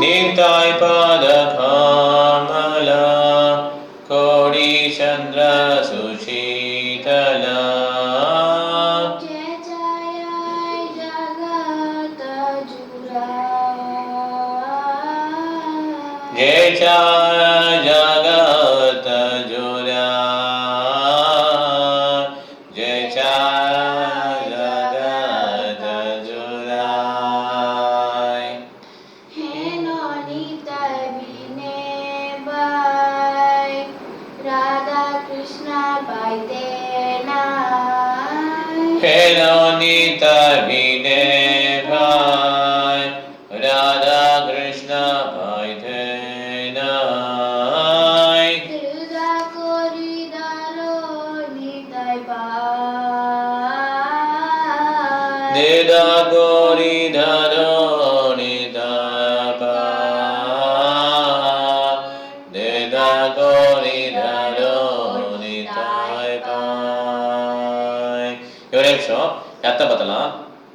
நித்தாய் பாத হেলনিতা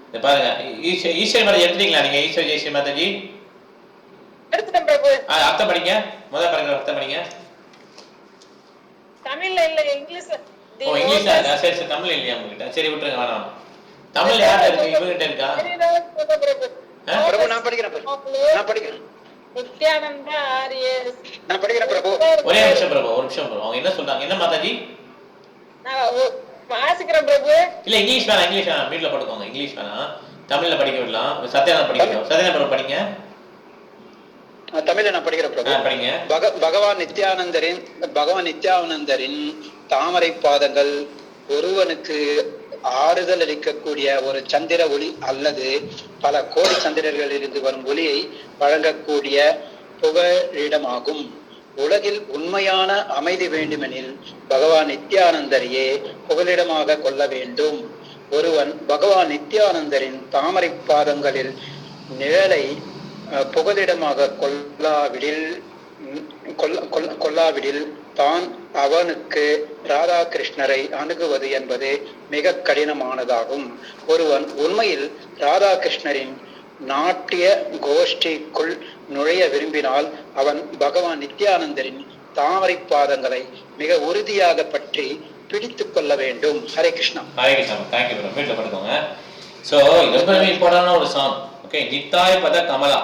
இது பாருங்க. ஈஸ்வர் ஈஸ்வர் மேடம் எடுத்துட்டீங்களா நீங்க? ஈஸ்வர் ஜெய்ஸ்வர் மாதாஜி? அர்த்தம் படிங்க. முதல் பாருங்க அர்த்தம் படிங்க. தமிழ்ல இல்ல இங்கிலீஷ்ல. ஓ இங்கிலீஷ்ல இருக்கா? சரி சரி தமிழ் இல்லையா உங்ககிட்ட? சரி விட்டுருங்க வேணாம். தமிழ் யார்கிட்ட இருக்கு? இவங்கிட்ட இருக்கா? பிரபு. நான் படிக்கிறேன் பிரபு. நான் படிக்கிறேன். நான் படிக்கிறேன் பிரபு. ஒரே நிமிஷம் பிரபு ஒரு நிமிஷம் பிரபு. அவங்க என்ன சொல்றாங்க? என்ன மாதாஜி? வாசிக்கிறேன் பிரபு. இல்ல இங்கிலீஷ் வேணாம் இங்கிலீஷ் வேணாம். வீட்ல படுக்கோங்க. இங்கிலீஷ் வேணாம். தமிழ்ல படிக்க விடலாம். சத்யானந்த் படிக்கணும் சத்யானந்த் பிரபு படிங்க. தமிழ்ல நான் படிக்கிறேன் ஆ, பிரபு படிங்க. பக பகவான் நித்யானந்தரின் பகவான் நித்யானந்தரின் தாமரை பாதங்கள் ஒருவனுக்கு ஆறுதல் அளிக்கக்கூடிய ஒரு சந்திர ஒளி அல்லது பல கோடி சந்திரர்களிலிருந்து வரும் ஒளியை வழங்கக்கூடிய புகழிடமாகும். உலகில் உண்மையான அமைதி வேண்டுமெனில் பகவான் நித்யானந்தரையே புகலிடமாக கொள்ள வேண்டும். ஒருவன் பகவான் நித்யானந்தரின் தாமரை பாதங்களில் நிழலை புகலிடமாக கொள்ளாவிடில் கொள்ளாவிடில் தான் அவனுக்கு ராதாகிருஷ்ணரை அணுகுவது என்பது மிக கடினமானதாகும். ஒருவன் உண்மையில் ராதாகிருஷ்ணரின் நாட்டிய கோஷ்டிக்குள் நுழைய விரும்பினால் அவன் பகவான் நித்யானந்தரின் தாமரை பாதங்களை மிக உறுதியாக பற்றி பிடித்து கொள்ள வேண்டும். Hare Krishna. Hare Krishna. Thank you madam வீட்டில் படுக்கோங்க. ஸோ இது ரொம்ப ஒரு சாங் ஓகே நித்தாய் பத கமலா.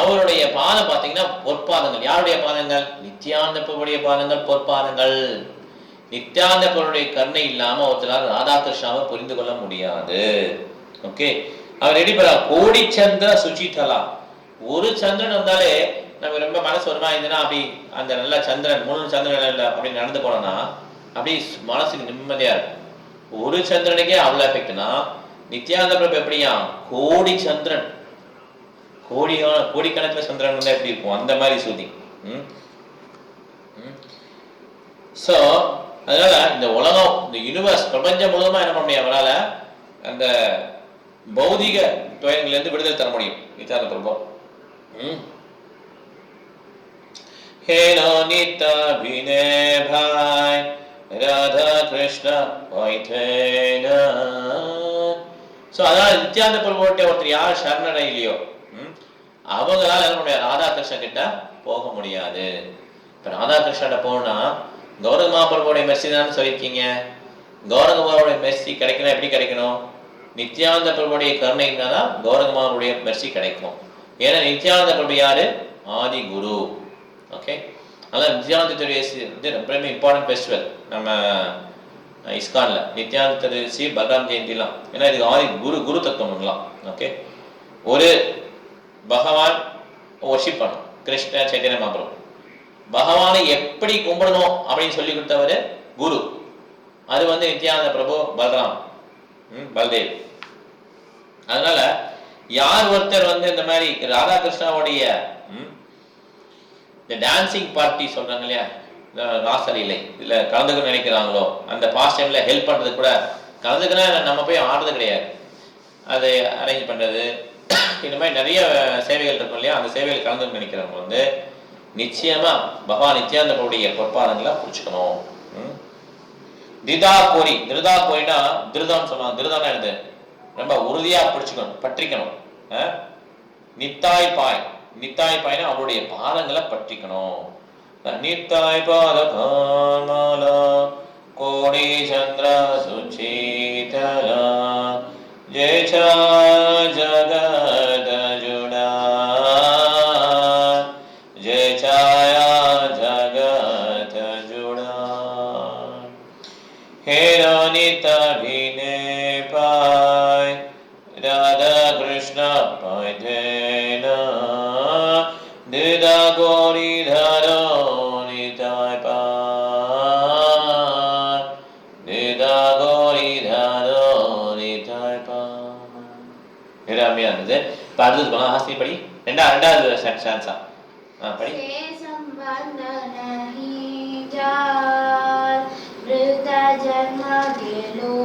அவருடைய பாதம் பார்த்தீங்கன்னா பொற்பாதங்கள். யாருடைய பாதங்கள்? நித்யானந்த பாதங்கள் பொற்பாதங்கள். நித்யானந்த பிரபுடைய கருணை இல்லாம ஒருத்தரால் ராதாகிருஷ்ணாவை புரிந்து கொள்ள முடியாது. ஓகே அவர் எப்படி பண்ண கோடி சந்திர சுச்சிதலா ஒரு சந்திரன் வந்தாலே நம்ம ரொம்ப மனசு வருமா இருந்ததுன்னா அப்படி அந்த நல்ல சந்திரன் மூணு சந்திரன் இல்லை அப்படி நடந்து போனோம்னா அப்படி மனசுக்கு நிம்மதியா இருக்கும். ஒரு சந்திரனுக்கே அவ்வளோ எஃபெக்ட்னா நித்யானந்த பிரபு எப்படியா கோடி சந்திரன். கோடியான கோடிக்கணக்கில் சந்திரன் வந்தா எப்படி இருக்கும்? அந்த மாதிரி சூதி. ம்? ஸோ அதனால இந்த உலகம் இந்த யூனிவர்ஸ் பிரபஞ்சம் முழுவதுமா என்ன பண்ண முடியும்? அவரால் அந்த பௌதிக துயரங்கள்லேருந்து விடுதலை தர முடியும். நித்யானந்த பிரபு হেলো নিত্য বিনে ভাই ராதா கிருஷ்ணா வைத்தேனா ஸோ அதாவது நித்யானந்த பிரபுட்ட ஒருத்தர் யார் சரணடையிலையோ அவங்களால நம்முடைய ராதாகிருஷ்ணன் கிட்ட போக முடியாது. இப்போ ராதாகிருஷ்ணன் போனா கௌரக மாபுரபுடைய மெர்சி தான் சொல்லியிருக்கீங்க. கௌரக மாபுரபுடைய மெர்சி கிடைக்கணும் எப்படி கிடைக்கணும்? நித்தியானந்த பிரபுடைய கருணைனா தான் கௌரக மாபுரபுடைய மெர்சி கிடைக்கும். ஏன்னா நித்யானந்த பிரபு யாரு? ஆதி குரு. ஓகே அதான் நித்யானந்த சதுர்தசி வந்து ரொம்ப இம்பார்ட்டன்ட் ஃபெஸ்டிவல் நம்ம இஸ்கானில் இஸ்கான்ல. நித்யானந்த சதுர்தசி பகவான் ஜெயந்திலாம். ஏன்னா இது ஆதி குரு குரு தத்துவம்லாம். ஓகே ஒரு பகவான் ஒர்ஷிப் பண்ணும் கிருஷ்ண சைத்தன்ய மகாபிரபு பகவானை எப்படி கும்பிடணும் அப்படின்னு சொல்லி கொடுத்தவர் குரு. அது வந்து நித்யானந்த பிரபு பலராம் ம், பல்தேவ். அதனால யார் ஒருத்தர் வந்து இந்த மாதிரி ராதாகிருஷ்ணாவுடைய ம், இந்த டான்சிங் பார்ட்டி சொல்றாங்க இல்லையா? இந்த ராசலீலை இதுல கலந்துக்க நினைக்கிறாங்களோ? அந்த பாஸ்ட் டைம்ல ஹெல்ப் பண்றது கூட கலந்துக்கினா நம்ம போய் ஆடுறது கிடையாது. அது அரேஞ்ச் பண்றது. இந்த மாதிரி நிறைய சேவைகள் இருக்கும் இல்லையா? அந்த சேவைகள் கலந்து நினைக்கிறவங்க வந்து நிச்சயமா பகவான் நித்யானந்தருடைய பொற்பாதங்களை பிடிச்சிக்கணும். ம். திதா கோரி திருதா கோரினா திருதம் சொன்னாங்க. திருதம்னா என்னது? ரொம்ப உறுதியா பிடிச்சுக்கணும் பற்றிக்கணும். நித்தாய் பாய். நித்தாய் பாய்னா அவருடைய பாதங்களை பற்றிக்கணும். நித்தாய் பாத காமாலா கோடி சந்திர சுச்சீதலா ஜெயசா இது அருமையா இருந்தது இப்போ அடுத்தது போகலாம் ஹாஸ்மி படி ரெண்டா ரெண்டாவது சான்ஸா ஆ படி से संबंध नहीं जात वृथा जन्म गेलो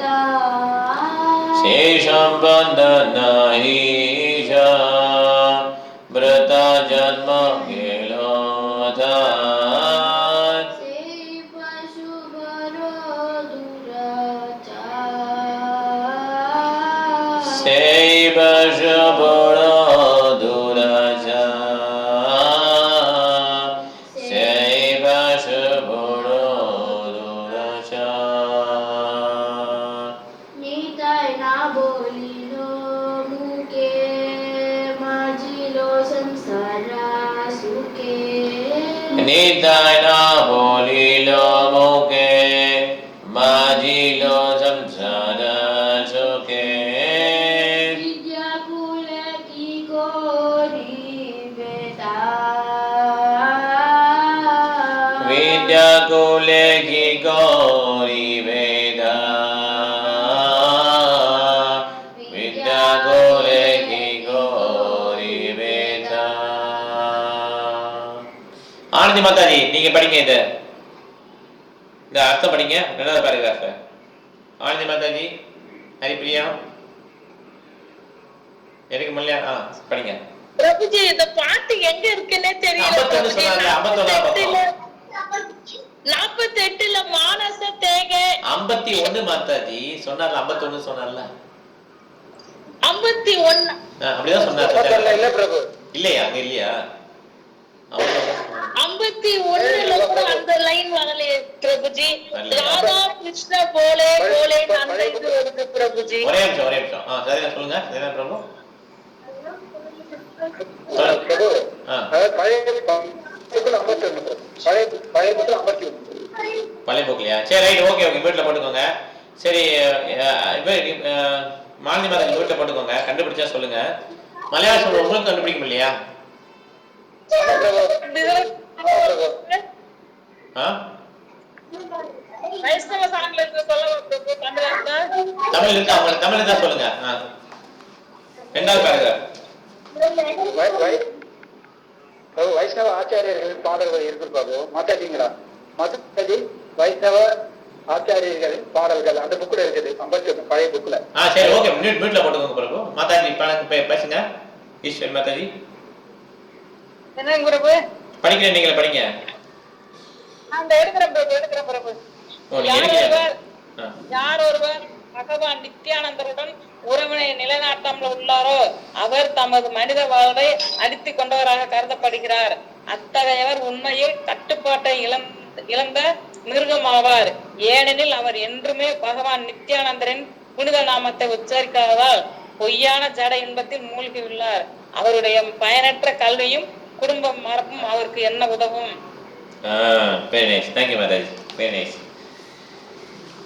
तार शेषं बन्धनाहि व्रत जन्म ವೇದ ஆனந்தி மாதாஜி நீங்க படிங்க இது. இந்த அர்த்தம் படிங்க. ரெண்டாவது பேராகிராஃப் ஆனந்தி மாதாஜி ஹரிப்பிரியா எனக்கு மல்லியா ஆ படிங்க. பிரபுஜி இந்த பாட்டு எங்க இருக்குன்னே தெரியல. நாற்பத்தி எட்டுல மானச தேகை. ஐம்பத்தி ஒண்ணு மாதாஜி சொன்னார்ல ஐம்பத்தொன்னு சொன்னார்ல. ஐம்பத்தி ஒண்ணு அப்படிதான் சொன்னார். ஐம்பத்தொன்னுல இல்ல பிரபு. இல்லையா அங்க இல்லையா? சொன்னார். ஐம்பத்தி ஒண்ணுல கூட அந்த லைன் வரலையே பிரபுஜி? ராதா கிருஷ்ண போலே போலே அந்த இது வருது பிரபுஜி. ஒரே நிமிஷம் ஒரே நிமிஷம். ஆ சரியா சொல்லுங்க. சரியா பிரபு? பழைய போக்கலையா சரி ரைட் ஓகே ஓகே. வீட்டில் போட்டுக்கோங்க. சரி மாலதி மாதா வீட்டில் போட்டுக்கோங்க. கண்டுபிடிச்சா சொல்லுங்க. மலையாள சொல்ற உங்களுக்கு கண்டுபிடிக்க முடியலையா வைஷ்ணவ சாங்ல இருந்து சொல்ல தமிழ் தமிழ் இருக்கா? தமிழ் சொல்லுங்க. ரெண்டாவது பாருங்க வைஷ்ணவ ஆச்சாரியர்கள் பாடல்கள் இருக்கு பிரபு மாத்தாஜிங்களா மாத்தாஜி வைஷ்ணவ ஆச்சாரியர்களின் பாடல்கள். அந்த புக்ல இருக்குது. ஒண்ணு. பழைய புக்ல ஆ சரி ஓகே. மியூட் மியூட்ல போட்டுக்கோங்க பிரபு மாதாஜி பேசுங்க. ஈஸ்வர் மாதாஜி. என்னங்க பிரபு படிக்கிறேன் நீங்களே படிங்க. அந்த எடுக்கிறேன் பிரபு எடுக்கிறேன் பிரபு யார் ஒருவர் ஆ. யார் ஒருவர் பகவான் நித்யானந்தருடன் உறவினை நிலைநாட்டாமல் உள்ளாரோ அவர் தமது மனித வாழ்வை அடித்துக் கொண்டவராக கருதப்படுகிறார். அத்தகையவர் உண்மையில் கட்டுப்பாட்டை இழந்த இழந்த மிருகமாவார். ஏனெனில் அவர் என்றுமே பகவான் நித்யானந்தரின் புனித நாமத்தை உச்சரிக்காததால் பொய்யான ஜட இன்பத்தில் மூழ்கியுள்ளார். அவருடைய பயனற்ற கல்வியும் குடும்பம் மரபும் அவருக்கு என்ன உதவும்? Very nice thank you marriage very nice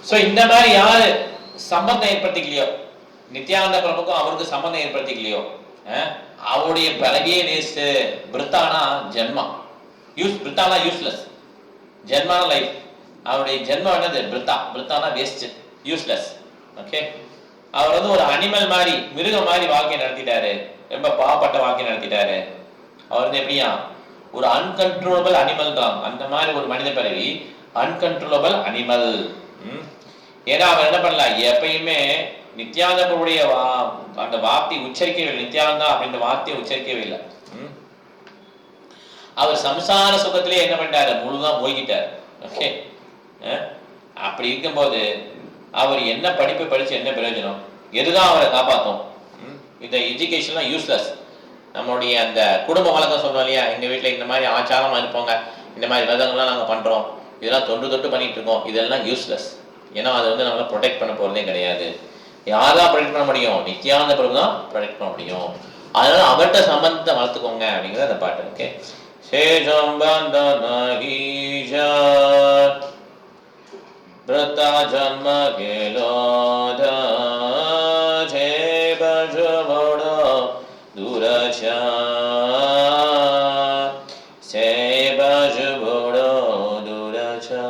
so இந்த மாதிரி யார் சம்பந்தம் ஏற்படுத்திக்கலையோ? நித்யானந்த பிரபுக்கும் அவருக்கு சம்பந்தம் ஏற்படுத்திக்கலையோ? அவருடைய பிறவியே வேஸ்ட்டு பிரித்தானா ஜென்மா. யூஸ் பிரித்தானா யூஸ்லெஸ் ஜென்மான லைஃப் அவருடைய ஜென்மம் என்னது? பிரித்தா. பிரித்தானா வேஸ்ட் யூஸ்லெஸ் ஓகே அவர் வந்து ஒரு அனிமல் மாதிரி மிருகம் மாதிரி வாழ்க்கை நடத்திட்டாரு. ரொம்ப பாவப்பட்ட வாழ்க்கை நடத்திட்டாரு. அவர் வந்து எப்படியா ஒரு அன்கன்ட்ரோலபிள் அனிமல் தான். அந்த மாதிரி ஒரு மனித பிறவி அன்கன்ட்ரோலபிள் அனிமல் ஏன்னா அவர் என்ன பண்ணல? எப்பயுமே நித்யானந்தருடைய வா அந்த வார்த்தை உச்சரிக்கவே இல்லை. நித்யானந்தா அப்படின்ற வார்த்தையை உச்சரிக்கவே இல்லை. அவர் சம்சார சுகத்திலே என்ன பண்ணிட்டாரு? முழுதா போய்கிட்டார் ஓகே அப்படி இருக்கும்போது அவர் என்ன படிப்பு படிச்சு என்ன பிரயோஜனம்? எதுதான் அவரை காப்பாத்தும்? இந்த எஜுகேஷன்லாம் யூஸ்லெஸ் நம்மளுடைய அந்த குடும்ப வழக்கம் சொல்றோம் இல்லையா? எங்க வீட்ல இந்த மாதிரி ஆச்சாரம் இருப்போங்க. இந்த மாதிரி விரதங்கள்லாம் நாங்க பண்றோம். இதெல்லாம் தொன்று தொட்டு பண்ணிட்டு இருக்கோம். இதெல்லாம் யூஸ்லெஸ் ஏன்னா அதை வந்து நம்மளால ப்ரொடெக்ட் பண்ண போறதே கிடையாது. யாரெல்லாம் ப்ரொடெக்ட் பண்ண முடியும்? நித்யானந்த பிரபு தான் ப்ரொடெக்ட் பண்ண முடியும். அதனால அவர்கிட்ட சம்பந்தத்தை வளர்த்துக்கோங்க அப்படிங்கிறது அந்த பாட்டு. ஓகே சேஷம் பந்தனகீஷா பிரதா ஜன்ம geloda duracha se bajavoda duracha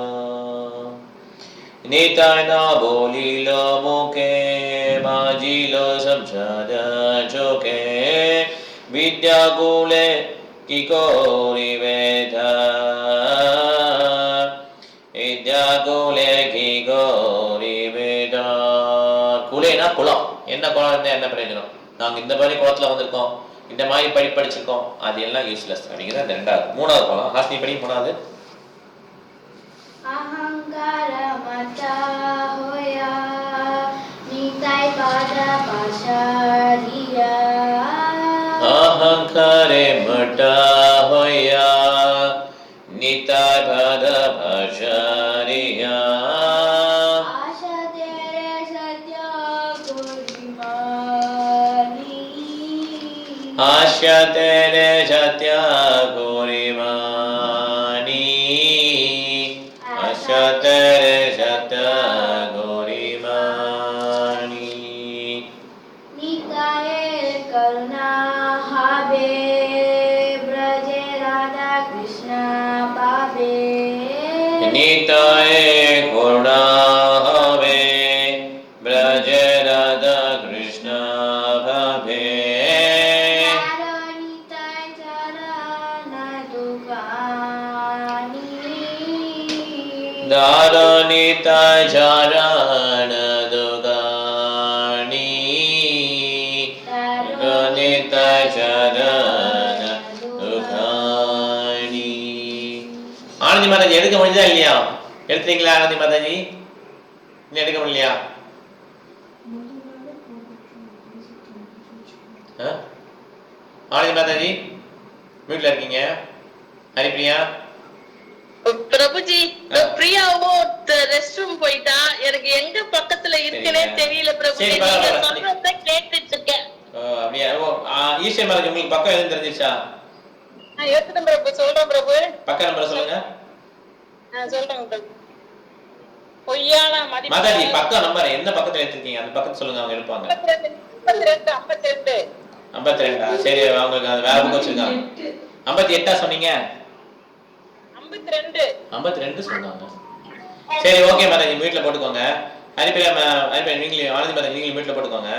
Nitai na bolilo moke majilo samsada choke vidya gule kikori veda வித்யா குலே கிகோரி வேதா என்ன குளம் இருந்தா என்ன பிரயோஜனம் நாங்க இந்த மாதிரி குளத்துல வந்திருக்கோம் இந்த மாதிரி படி படிச்சிருக்கோம். அது எல்லாம் யூஸ்லெஸ் அப்படிங்கிறது அந்த ரெண்டாவது. மூணாவது போகலாம் ஹாஸ்னி படி மூணாவது. அகங்கார மதா ஹோயா நிதாய் பாத பாஷாரியா. அகங்காரே மதா ஹோயா நிதாய் பாத பாஷாரியா आश्यते रजत्या गोरिमानि आश्यते ગણિત ચરણ દુગાણી ગણિત ચરણ ஆனந்தி மாதாஜி எடுக்க முடிஞ்சா இல்லையா எடுத்தீங்களா ஆனந்தி மாதாஜி நீ எடுக்க முடியலையா ஆனந்தி மாதாஜி வீட்டில் இருக்கீங்க ஹரிப்பிரியா பிரபுஜி. பிரியாவும் ரெஸ்ட் ரூம் போயிட்டா எனக்கு எங்க பக்கத்துல இருக்குன்னே சரிங்க. தெரியல பிரபுஜி. நீங்க. சொல்றத கேட்டுட்டு இருக்கேன் அப்படியா? ஈஸ்வரி உங்களுக்கு பக்கம் எதுவும் தெரிஞ்சிச்சா நான் பிரபு சொல்றேன் பிரபு. பக்க நம்பர் சொல்லுங்க. சொல்றேன் பிரபு பொய்யான மதிப்பு. மாதாஜி பக்க நம்பர் எந்த பக்கத்துல எடுத்திருக்கீங்க? அந்த பக்கத்து சொல்லுங்க அவங்க எடுப்பாங்க. ஐம்பத்தி ரெண்டு ஐம்பத்தி ரெண்டு ஐம்பத்தி ரெண்டா. சரி அவங்களுக்கு அது வேற பக்கம் வச்சிருக்காங்க. ஐம்பத்தி எட்டா சொன்னீங்க? ஐம்பத்தி ரெண்டு ஐம்பத்தி ரெண்டு சொன்னாங்க சரி ஓகே மாதாஜி வீட்டில் போட்டுக்கோங்க. ஹரிப்பிரியா மா- ஹரிப்பிரியா நீங்களும் ஆனந்தி மாதாஜி நீங்களும் வீட்டில் போட்டுக்கோங்க.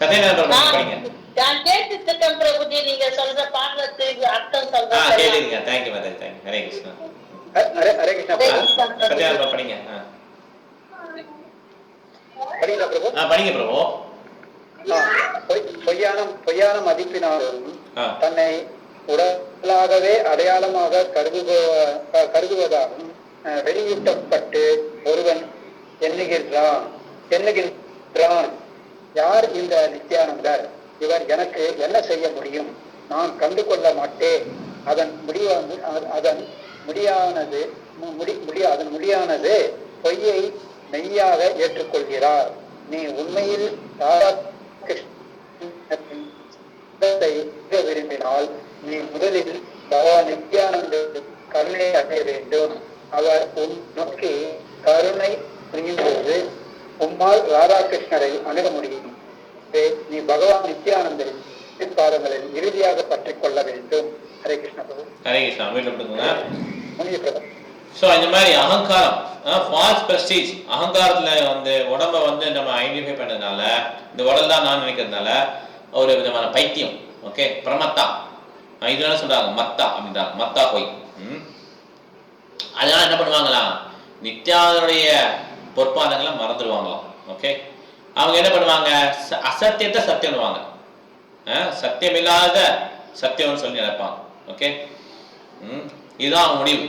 படிங்க. நான் கேட்டுட்டு இருக்கேன் பிரபுஜி நீங்க சொல்ற பாடத்துக்கு அர்த்தம் சொல்றேன் கேட்டுருங்க தேங்க்யூ மாதாஜி தேங்க்யூ ஹரே கிருஷ்ணா ஹரே கிருஷ்ணா பிரபு. படிங்க. ஆ. படிங்களா பிரபு? ஆ படிங்க பிரபு. பொய்யான பொய்யான மதிப்பினாலும் தன்னை உடலாகவே அடையாளமாக கருதுப- கருதுவதாகவும் அஹ், வெளியூட்டப்பட்டு ஒருவன் எண்ணுகின்றான் எண்ணுகின்றான். யார் இந்த நித்யானந்தர்? இவர் எனக்கு என்ன செய்ய முடியும்? நான் கண்டு கொள்ள மாட்டேன். அதன் முடிவானது அதன் முடியானது முடி முடியா அதன் முடியானது பொய்யை மெய்யாக ஏற்றுக்கொள்கிறார். நீ உண்மையில் ராதா கிருஷ்ணனின் விரும்பினால் நீ முதலில் பகவா நித்யானந்த கருணை அடைய வேண்டும். அவர் உன் நோக்கி கருணை புரியும்போது உம்மால் ராதாகிருஷ்ணரை அணுக முடியும். நீ பகவான் நித்யானந்தரின் பாதங்களில் இறுதியாக பற்றிக் கொள்ள வேண்டும். ஹரே கிருஷ்ண பிரபு. ஹரே கிருஷ்ணா முனிய பிரபு. ஸோ இந்த மாதிரி அகங்காரம் ஃபால்ஸ் பிரஸ்டீஜ் அகங்காரத்துல வந்து உடம்ப வந்து நம்ம ஐடென்டிஃபை பண்ணதுனால இந்த உடல் தான் நான் நினைக்கிறதுனால ஒரு விதமான பைத்தியம் ஓகே பிரமத்தா இதெல்லாம் சொல்றாங்க மத்தா அப்படின்றாங்க. மத்தா போய். அதனால என்ன பண்ணுவாங்களாம் நித்யாவுடைய பொற்பாதங்களை மறந்துடுவாங்களாம். ஓகே? அவங்க என்ன பண்ணுவாங்க? அசத்தியத்தை சத்தியம்னுவாங்க அஹ் சத்தியம் இல்லாத சத்தியம்னு சொல்லி நினைப்பாங்க. ஓகே? இதுதான் அவங்க முடிவு.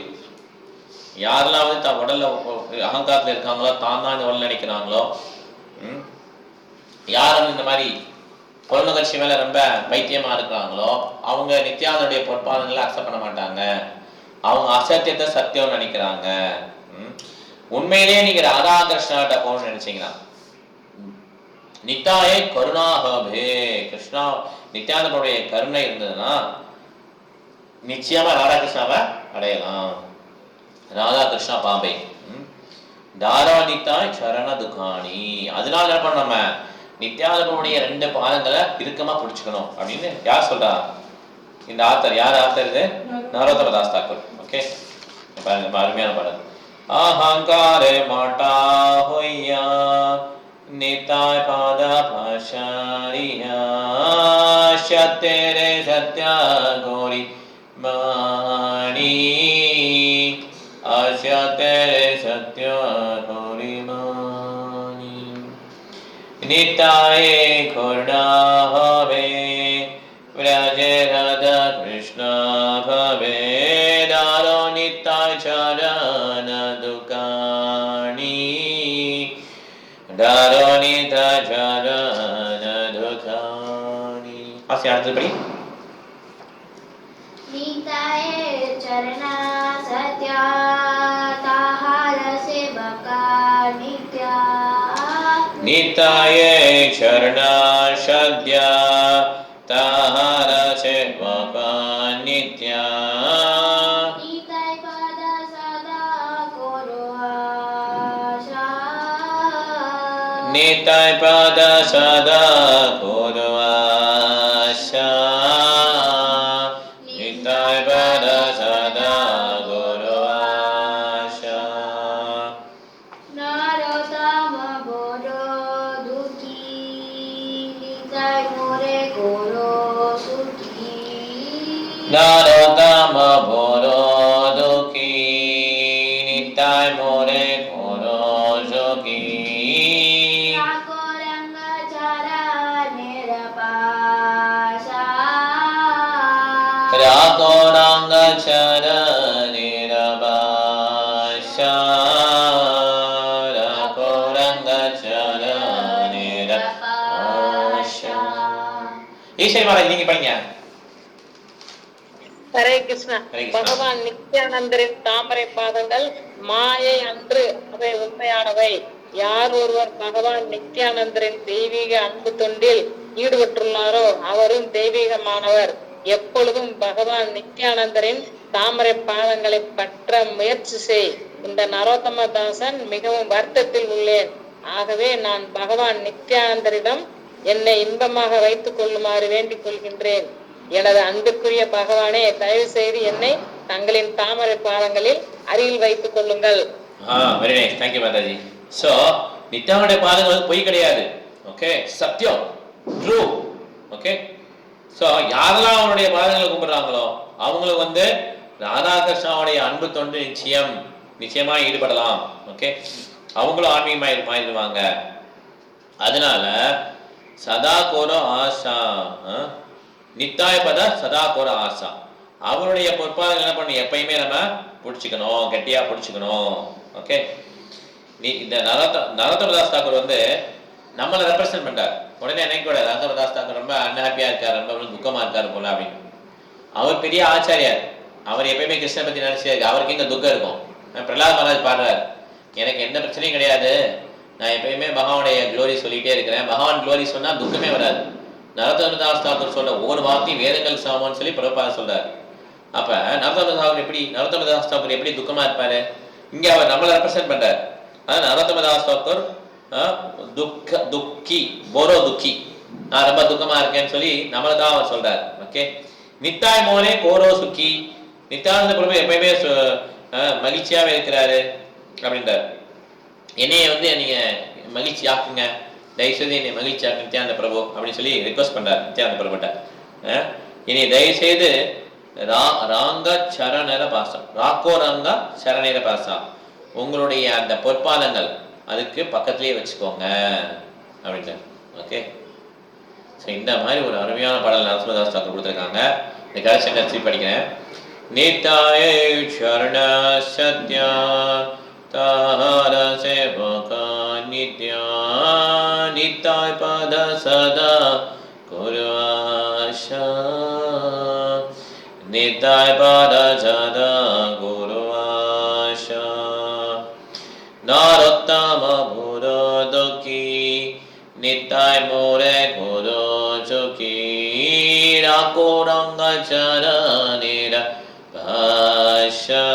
யாரெல்லாம் வந்து தான் உடல்ல அகங்காரத்தில் அகங்காரத்துல இருக்காங்களோ தான் தான் இந்த உடல் நினைக்கிறாங்களோ ம்? யார் இந்த மாதிரி பொருளுங்கட்சி மேல ரொம்ப வைத்தியமா இருக்கிறாங்களோ அவங்க நித்யானந்தருடைய பொற்பாதங்களை அக்செப்ட் பண்ண மாட்டாங்க. அவங்க அசத்தியத்தை சத்தியம் நினைக்கிறாங்க. உண்மையிலேயே நீங்க ராதா கிருஷ்ணாட்ட போகணும்னு நினைச்சீங்கன்னா நித்தாயே கருணாகபே கிருஷ்ணா நித்யானந்தனுடைய கருணை இருந்ததுன்னா நிச்சயமா ராதாகிருஷ்ணாவை அடையலாம். ராதா கிருஷ்ணா பாம்பே. ம். தாரா சரண துகாணி அதனால என்ன பண்ண நம்ம? நித்யானந்தனுடைய ரெண்டு பாதங்களை இறுக்கமா பிடிச்சுக்கணும் அப்படின்னு யார் சொல்றா? இந்த ஆத்தர் யார் ஆத்தர் இது? நரோத்தம தாஸ் தாக்கூர். ஓகே பாருங்க அருமையான பாடல். அகங்காரே மாட்டா ஹொய்யா நிதாய் பாத பாஷாரியா சத்தேரே சத்யா கோரி નિતાયે ખોડા હવે વ્રજે રાધા કૃષ્ણ ભવે દારો નિતાય ચરણ દુકાની દારો નિતા ચરણ દુકાની આસી આરતી પડી નિતાયે ચરણા સત્યા गीताये शरणाशद्या ताहार सेवका नित्या निताय पाद सदा कुरु ஹரே கிருஷ்ணா. பகவான் நித்யானந்தரின் தாமரை பாதங்கள் மாயை அன்று அவை உண்மையானவை. யார் ஒருவர் பகவான் நித்யானந்தரின் தெய்வீக அன்பு தொண்டில் ஈடுபட்டுள்ளாரோ அவரும் தெய்வீகமானவர். எப்பொழுதும் பகவான் நித்யானந்தரின் தாமரை பாதங்களை பற்ற முயற்சி செய். இந்த நரோத்தம தாசன் மிகவும் வருத்தத்தில் உள்ளேன். ஆகவே நான் பகவான் நித்யானந்தரிடம் என்னை இன்பமாக வைத்துக் கொள்ளுமாறு வேண்டிக் கொள்கின்றேன். எனது அன்புக்குரிய பகவானே தயவு செய்து என்னை தங்களின் தாமரை பாதங்களில் அருகில் வைத்துக் கொள்ளுங்கள். வெரி நைஸ் தேங்க்யூ மாதாஜி ஸோ பாதங்கள் பொய் கிடையாது. ஓகே சத்தியம். ட்ரூ ஓகே ஸோ யாரெல்லாம் அவனுடைய பாதங்களை கும்பிடுறாங்களோ அவங்களுக்கு வந்து ராதாகிருஷ்ணாவுடைய அன்பு தொண்டு நிச்சயம் நிச்சயமா ஈடுபடலாம். ஓகே அவங்களும் ஆன்மீகமாயி மாறிடுவாங்க. அதனால சதா கோர ஆசா ஆ? நித்தாய பத சதா கோர ஆசா. அவருடைய பொற்பாதங்கள் என்ன பண்ணணும்? எப்பயுமே நம்ம பிடிச்சிக்கணும் கெட்டியா பிடிச்சிக்கணும். ஓகே நீ இந்த நரத நரத்தமதாஸ் தாக்கூர் வந்து நம்மளை ரெப்ரசன்ட் பண்ணார் உடனே எனக்கு கூட நரத்தமதாஸ் ரொம்ப அன்ஹாப்பியா இருக்கார் ரொம்ப வந்து துக்கமா இருக்காரு போல அப்படின்னு. அவர் பெரிய ஆச்சாரியார். அவர் எப்பயுமே கிருஷ்ணனை பத்தி நினைச்சு அவருக்கு எங்க துக்கம் இருக்கும். அஹ் பிரகலாத் மகாராஜ் பாடுறார். எனக்கு எந்த பிரச்சனையும் கிடையாது. நான் எப்பயுமே பகவானுடைய க்ளோரி சொல்லிட்டே இருக்கிறேன். பகவான் க்ளோரி சொன்னா துக்கமே வராது. நரதமதாஸ் தாக்கூர் சொல்ல ஒவ்வொரு வார்த்தையும் வேதங்கள் சமம்னு சொல்லி பிரபாத சொல்றாரு. அப்ப நரத்தம தாக்கூர் எப்படி நரதமதாஸ் தாக்கூர் எப்படி துக்கமா இருப்பாரு? இங்க அவர் நம்மளை ரெப்ரசென்ட் பண்றாரு. அதான் நரத்தமதாஸ் தாக்கூர் துக்க துக்கி போரோ துக்கி. நான் ரொம்ப துக்கமா இருக்கேன்னு சொல்லி நம்மளை தான் அவர் சொல்றாரு. ஓகே நித்தாய் மோனே கோரோ சுக்கி. நித்தானந்த பிரபு எப்பயுமே மகிழ்ச்சியாவே இருக்கிறாரு அப்படின்றார். என்னைய வந்து நீங்க மகிழ்ச்சி ஆக்குங்க தயவுசெய்து என்னை மகிழ்ச்சி ஆக்கு நித்யானந்த பிரபு அப்படின்னு சொல்லி ரிக்வஸ்ட் பண்றாரு. நித்யானந்த பிரபுட்ட. அஹ், இனி தயவுசெய்து ரா ராங்க சரணர பாசம். ராக்கோ ரங்க சரணர பாசா உங்களுடைய அந்த பொற்பாதங்கள் அதுக்கு பக்கத்துலேயே வச்சுக்கோங்க. அப்படின்ட்டு. ஓகே ஸோ இந்த மாதிரி ஒரு அருமையான பாடல் நரசிம்மதாஸ் தாக்கர் கொடுத்துருக்காங்க. இந்த கலெக்ஷன் திருப்பி படிக்கிறேன். நித்தாயே சரண சத்யா தார சேவகா நித்யா நித்தாய் பத சதா গৌরাঙ্গাচারণেরা ভাষা